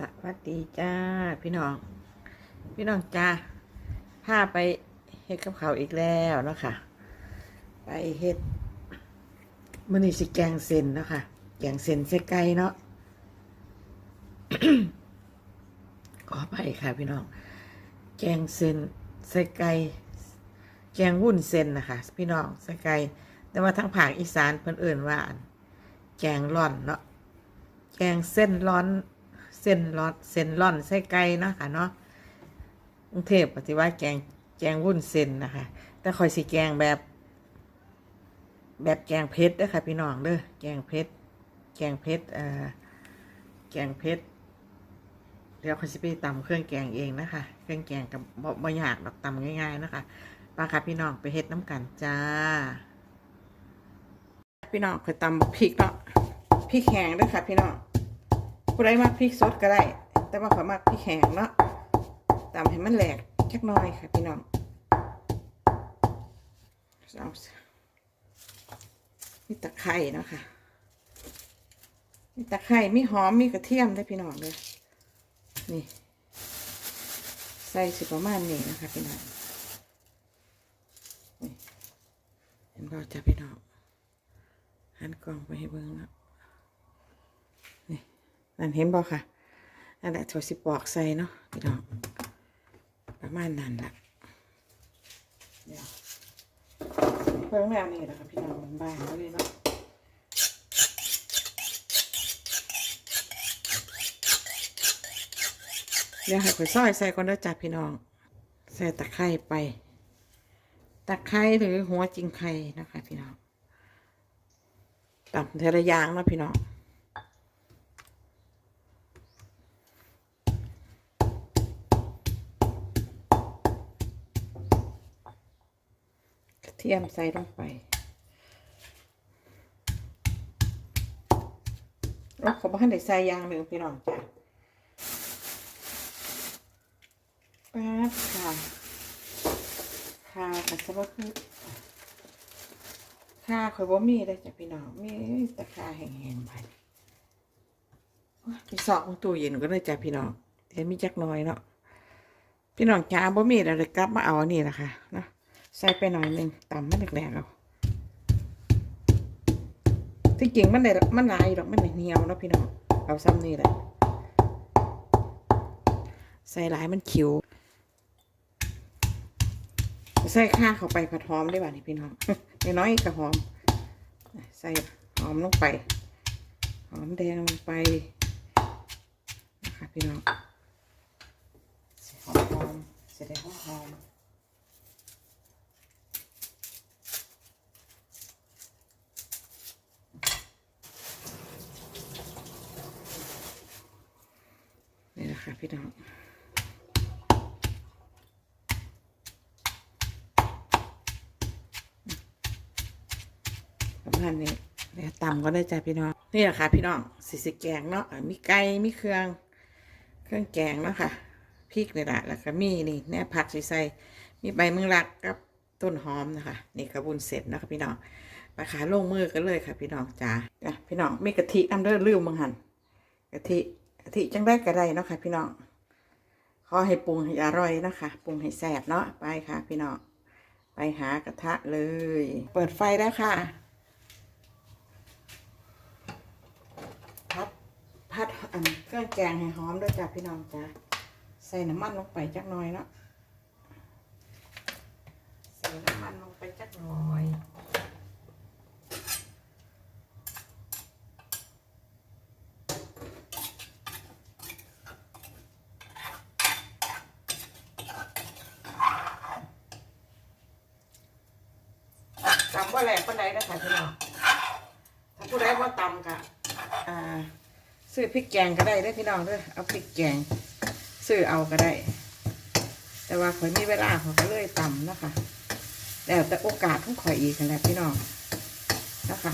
สวัสดีจ้า พี่น้อง พี่น้องจ้าพาไปเฮ็ดกับเขาวอีกแล้วเนาะค่ะ ไปเฮ็ดมื้อนี้สิแกงเส้นเนาะค่ะ แกงเส้นใส่ไก่เนาะขอไปค่ะ พี่น้อง แกงเส้นใส่ไก่แกงวุ้นเส้นนะคะพี่น้องใส่ไก่แต่ว่าทั้งภาคอีสานเพิ่นเอิ่นว่านแกงร่อนเนาะแกงเส้นร้อน เส้นร้อนเส้นร้อนไส้ไก่นะคะเนาะกรุงเทพปฏิว่าแกงแกงวุ้นเส้นนะคะ แต่คอยสิแกงแบบ แบบแกงเผ็ดเด้ค่ะพี่น้องเด้อแกงเผ็ดแกงเผ็ดเอ่อแกงเผ็ดเดี๋ยวคอยสิไปตำเครื่องแกงเองนะคะ เครื่องแกงกับบ่บ่ยากดอกตำง่าย ๆนะคะไปค่ะพี่น้องไปเฮ็ดน้ำกันจ้า พี่น้องคอยตำพริกเนาะพริกแห้งด้วยค่ะพี่น้อง ผู้ใดมักพริกสดก็ได้ แต่ว่าขามักพริกแห้งเนาะตำให้มันแหลกจักน่อยค่ะพี่น้องเอามีตะไคร่เนาะค่ะมีตะไคร่มีหอมมีกระเทียมได้พี่น้องเลยนี่ ใส่สิประมาณนี้นะคะพี่น้องนี่เห็นบ่จ้ะพี่น้องหันกล้องไปให้เบิ่งแล้ว นั่นเห็นบ่ค่ะนั่นแหละถั่วสิปอกใส่เนาะพี่น้องประมาณนั้นแหละเดี๋ยวเพิ่งแนวนี้แหละค่ะพี่น้องบ้านเลยเนาะเดี๋ยวให้ข่อยซอยใส่ก่อนเด้อจ้ะพี่น้องใส่ตะไคร้ไป ตะไคร้หรือหัวจิงไข่นะคะพี่น้องตับเทระอยางนะพี่น้อง เทียมใส่ลงไปแล้วขาบ้านได้ใส่ยางหนึ่งพี่น้องจ้ะแป๊บค่ะค่ะแต่สำหรับคือค่ะข่อยบ่มีเลยจ้ะพี่น้อง มีแต่ค่าแห้งๆไปมีซอกของตู้เย็นก็เลยจ้ะพี่น้องเดี๋ยวมีจักน้อยเนาะพี่น้องจ้าบ่มีแล้วเลยกลับมาเอาอันนี่แหละค่ะเนาะ ใส่ไปหน่อยหนึ่งตำมันแหลกๆเอาที่จริงมันได้มันลายดอกมันได้เหนียวเนาะพี่น้องเอาซ้ำนี่แหละใส่หลายมันคิว ใส่ข้าเข้าไปผัดหอมได้ป่ะนี่พี่น้องน้อยกับหอม ใส่หอมลงไป หอมแดงลงไปนะคะพี่น้องหอมหอมใส่ได้หอมหอมๆ นี่แหละ ค่ะพี่น้องประมาณนี้เดี๋ยวตำก็ได้จ้ะพี่น้อง นี่แหละค่ะ พี่น้องสิสิแกงเนาะมีไก่มีเครื่อง เครื่องแกงเนาะค่ะพริกนี่แหละแล้วก็มีนี่แหนบผักใส่มีใบมึงลักกับต้นหอมนะคะนี่กระบุนเสร็จนะคะพี่น้องไปขาลงมือกันเลยค่ะ พี่น้องจ้าพี่น้องมีกะทิน้ำเลือดลืมมังหันกะทิ ทิจังได้ก็ได้เนาะค่ะ พี่น้องขอให้ปรุงให้อร่อยนะคะปรุงให้แซ่บเนาะไปค่ะ พี่น้องไปหากระทะเลย เปิดไฟแล้วค่ะพัดพัดอันเครื่องแกงให้หอมด้วยจ้ะพี่น้องจ้ะใส่น้ำมันลงไปจักหน่อยเนาะใส่น้ำมันลงไปจักหน่อย ว่าแหลกปานใดนะคะพี่น้องถ้าผู้ใดว่าตำกะอ่าซื้อพริกแกงก็ได้เด้อพี่น้องเด้อเอาพริกแกงซื้อเอาก็ได้ แต่ว่าข่อยมีเวลาข่อยก็เลยตำนะคะแล้วแต่โอกาสของข่อยอีกแหละพี่น้องนะคะ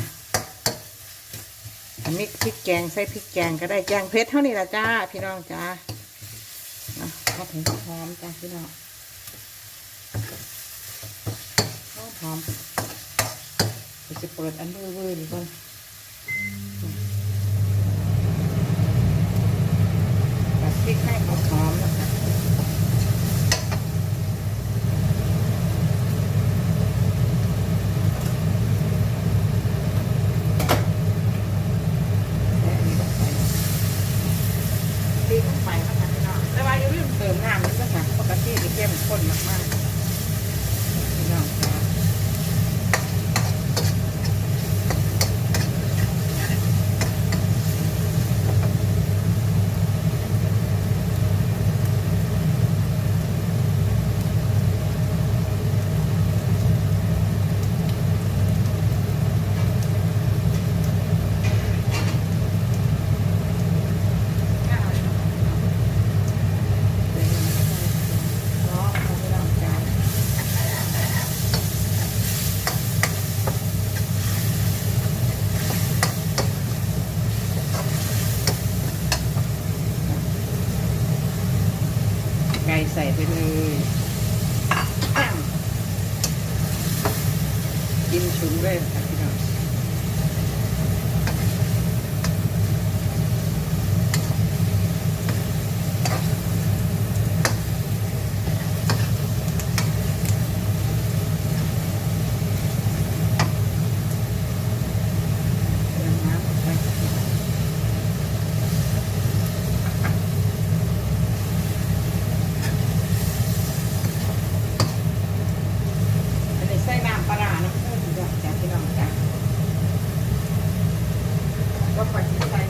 ถ้ามีพริกแกงใส่พริกแกงก็ได้แกงเผ็ดเท่านี้ละจ้า พี่น้องจ้าเนาถึงหอมจ้าพี่น้องหอมหอม เดี๋ยวจะเปิดอันเวอร์เวอร์นี่ก่อนไปพริกให้หอมๆนะคะและอันนี้ลงไปตีลงไปนะคะพี่น้องแต่ว่าอย่าลืมเติมน้ำนิดนะคะปกติจะเข้มข้นมากๆพี่น้องค่ะเนาะพี่น้องจ้าไก่ ใส่ไปเลยอ้าวกินฉุนเลยค่ะพี่น้อง เติมน้ำลงไปอันนี้ใส่น้ำปลาร้านะเพื่อนพี่น้องจ้ะพี่น้องจ้ะก็ปล่อยทิ้งใส่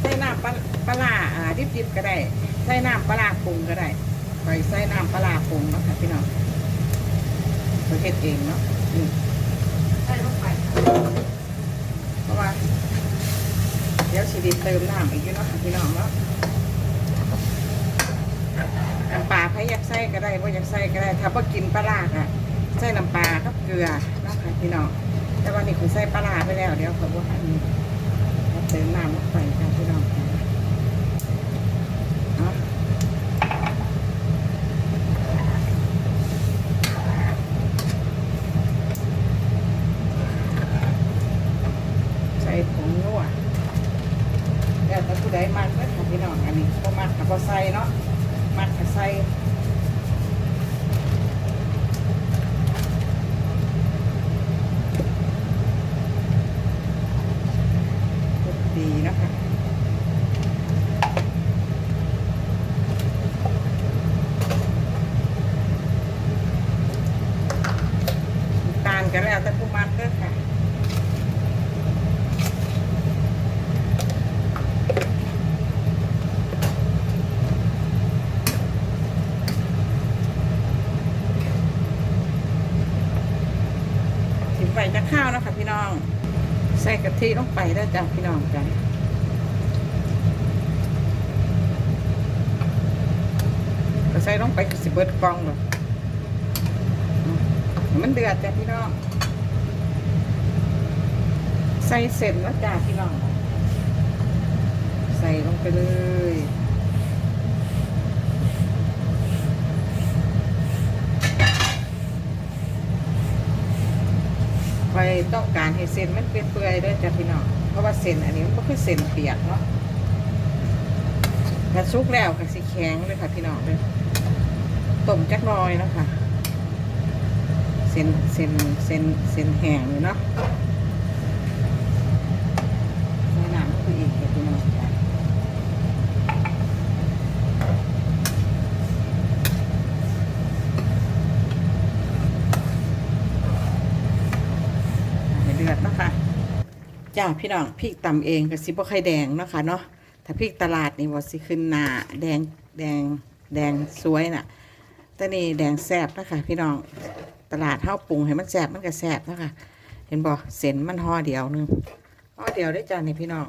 ใส่น้ำปลาปลาร้าิบก็ได้ใส่น้ำปลาปรุงก็ได้ปล่ใส่น้ำปลาปรุงเนาะค่ะพี่น้องเราเฮ็ดเองเนาะใส่ลงไปเพราะว่าเดี๋ยวชีวิตเติมน้ำอีกอยู่เนาะค่ะพี่น้องเนาะน้ำปลาใครอยากใส่ก็ได้ว่าอยากใส่ก็ได้ถ้าพอกินปลาร้าค่ะใส่น้ำปลากับเกลือเนาะคะพี่น้องแต่วันนี้คุณใส่ปลาร้าไปแล้วเดี๋ยวขอบอกอันนี้เติมน้ำลงไปค่ะพี่น้องค่ะเนาะใส่ผงนัว แล้วแต่ผู้ใดมักเด้อค่ะพี่น้องอันนี้บ่มักกับบ่ใส่เนาะมักกับใส่ดีเนาะคะน้ำตาลกันแล้วแต่ผู้มักเด้อค่ะ ถิม ไปจะข้าวนะคะพี่น้อง ใส่กะทิลงไปได้จ้ะพี่น้องจ้ะก็ใส่ลงไปก็สิเบิดกลองหรอกมันเดือดจ้ะพี่น้อง ใส่เสร็จแล้วจ้ะพี่น้อง ใส่ลงไปเลย คอย ต้องการให้เส้นมันเปื่อยๆด้วยจ้ะพี่น้องเพราะว่าเส้นอันนี้มันก็คือเส้นเปียกเนาะถ้าซุกแล้วก็สีแข็งเลยค่ะพี่น้องเลยต้มจักหน้อยนะคะเส้นเส้นเส้นเส้นแห้งเลยเนาะใส่น้ำลงไปอีกค่ะพี่น้องจ้ะให้เดือดเนาะคะ จ้าพี่น้องพริกตำเองกับสิบ่ไข่แดงเนาะค่ะเนาะถ้าพริกตลาดนี่บ่สิขึ้นหน้าแดงแดงแดงสวยน่ะแต่นี่แดงแซ่บนะคะพี่น้องตลาดเฮาปรุงให้มันแซ่บมันก็แซ่บนะคะเห็นบ่เส้นมันห่อเดียวหนึงห่อเดียวได้จ้านี่พี่น้อง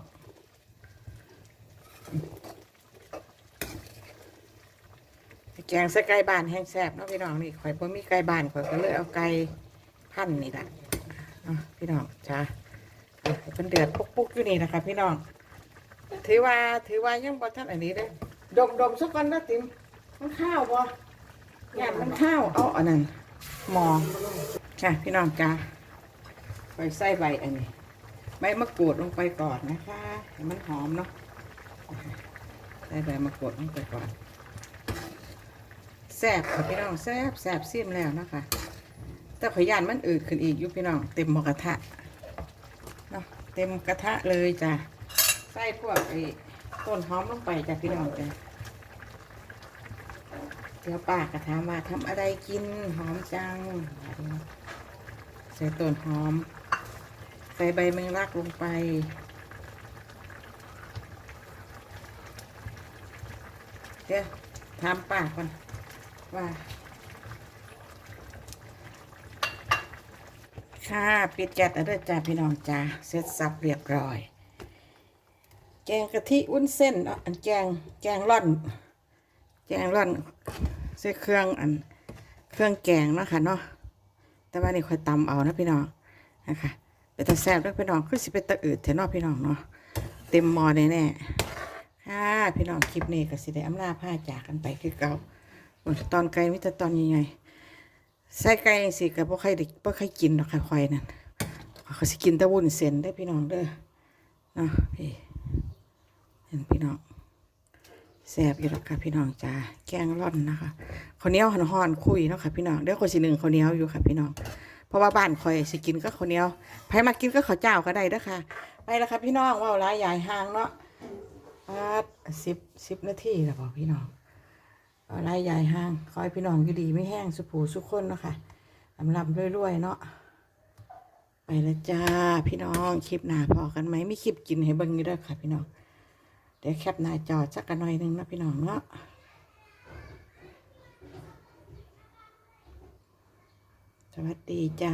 แกงใส่ไก่บ้านแห้งแซ่บเนาะพี่น้องนี่ข่อยบ่มีไก่บ้านข่อยก็เลยเอาไก่พันนี่แหละเนาะพี่น้องจ้า เป็นเดือดปุ๊กๆอยู่นี่นะคะพี่น้อง ถือว่าถือว่ายังบ่ท่านอันนี้เลยดมดมสักก่อนนะติ๋มมันข้าวบ่งานมันข้าวเอาอันนั้นหมอค่ะพี่น้องจ้าไปใส่ใบอันนี้ใบมะกรูดลงไปก่อนนะคะให้มันหอมเนาะใส่ใบมะกรูดลงไปก่อนแซ่บค่ะพี่น้องแซ่บแซ่บซิมแล้วนะคะแต่ขยานมันอืดขึ้นอีกอยู่พี่น้องเต็มหม้อกระทะ ต็มกระทะเลยจ้ะใส่พวกไอ้ต้นหอมลงไปจ้ะพี่น้องจ้ะเดี๋ยวป้าก็ถามว่าทำอะไรกินหอมจัง ใส่ต้นหอม ใส่ใบแมงลักลงไปเดี๋ยวถามป้าก่อนว่า ค่ะปิดแก๊สแล้วด้อจ้าพี่น้องจ้าเสร็จสับเรียบร้อย แกงกะทิวุ้นเส้นอันแกงแกงร่อน แกงร่อนใส่เครื่องอันเครื่องแกงเนาะค่ะเนาะแต่ว่านี่ค่อยตำเอานะพี่น้องนะคะเป็นตาแซ่บด้วยพี่น้องคือสิเป็นตาอืดแถวเนอกพี่น้องเนาะเต็มหมอแน่ๆค่ะพี่น้องคลิปนี้ก็สิได้อำลาผ้าจากกันไปคือเก่าตอนไกลมิตรตอนยังไง ใส่ไก่สิกับพวกใครเด็กพวกใครกินหรอกค่ควายนั่นเขาสิกินต่วุ้นเส้นได้พี่น้องเด้อเนาะพี่เห็นพี่น้องแซ่บอยู่แล้วค่ะพี่น้องจ้าแกงร่อนนะคะข้าวเหนียวหันหอนคุยเนาะค่ะพี่น้องเดี๋ยวคนสิหนึ่งข้าวเหนียวอยู่ค่ะพี่น้อง เพราะว่าบ้านคอยสิกินก็ข้าวเหนียวใครมากินก็ข้าวเจ้าก็ได้เด้อค่ะ ไปแล้วค่ะพี่น้องว่าวร้ายใหญ่ห่างเนาะสิบสิบนาทีแล้วบอกพี่น้อง เอาไล่ยายห้างคอยพี่น้องอยู่ดีไม่แห้งสุผูสุขคนเนาะค่ะลำลำรวยๆเนาะไปแล้วจ้าพี่น้องคลิปหน้าพอกันไหมไม่คลิปกินให้เบิ่งนี่ด้วยค่ะ พี่น้องเดี๋ยวแคปหน้าจอสักกันหน่อยหนึงนะพี่น้องเนาะสวัสดีจ้า